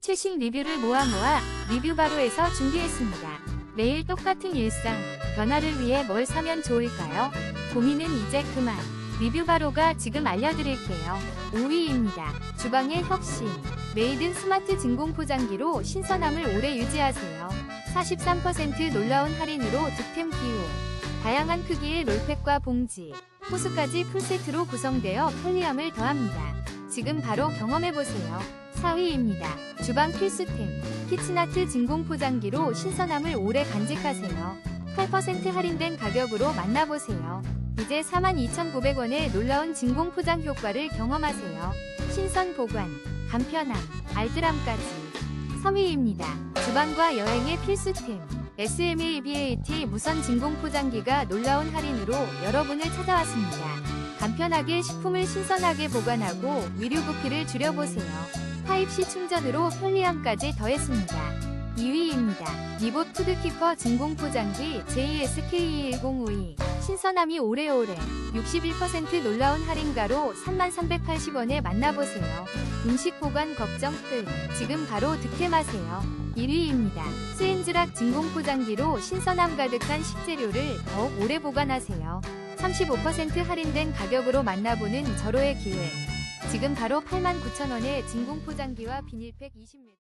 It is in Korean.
최신 리뷰를 모아 모아 리뷰 바로에서 준비했습니다. 매일 똑같은 일상, 변화를 위해 뭘 사면 좋을까요? 고민은 이제 그만. 리뷰 바로가 지금 알려드릴게요. 5위입니다. 주방의 혁신. 메이든 스마트 진공 포장기로 신선함을 오래 유지하세요. 43% 놀라운 할인으로 득템 기호. 다양한 크기의 롤팩과 봉지, 호스까지 풀세트로 구성되어 편리함을 더합니다. 지금 바로 경험해보세요. 4위입니다. 주방 필수템. 키친아트 진공 포장기로 신선함을 오래 간직하세요. 8% 할인된 가격으로 만나보세요. 이제 42,900원의 놀라운 진공 포장 효과를 경험하세요. 신선 보관, 간편함, 알뜰함까지. 3위입니다. 주방과 여행의 필수템. SMABAT 무선 진공 포장기가 놀라운 할인으로 여러분을 찾아왔습니다. 간편하게 식품을 신선하게 보관하고 위류 부피를 줄여보세요. 타입C 충전으로 편리함까지 더했습니다. 2위입니다. 리봇 푸드키퍼 진공 포장기 JSK21052 신선함이 오래오래 61% 놀라운 할인가로 3380원에 만나보세요. 음식 보관 걱정 끝. 지금 바로 득템하세요. 1위입니다. 스엔즈락 진공 포장기로 신선함 가득한 식재료를 더욱 오래 보관하세요. 35% 할인된 가격으로 만나보는 절호의 기회. 지금 바로 89,000원에 진공 포장기와 비닐팩 20m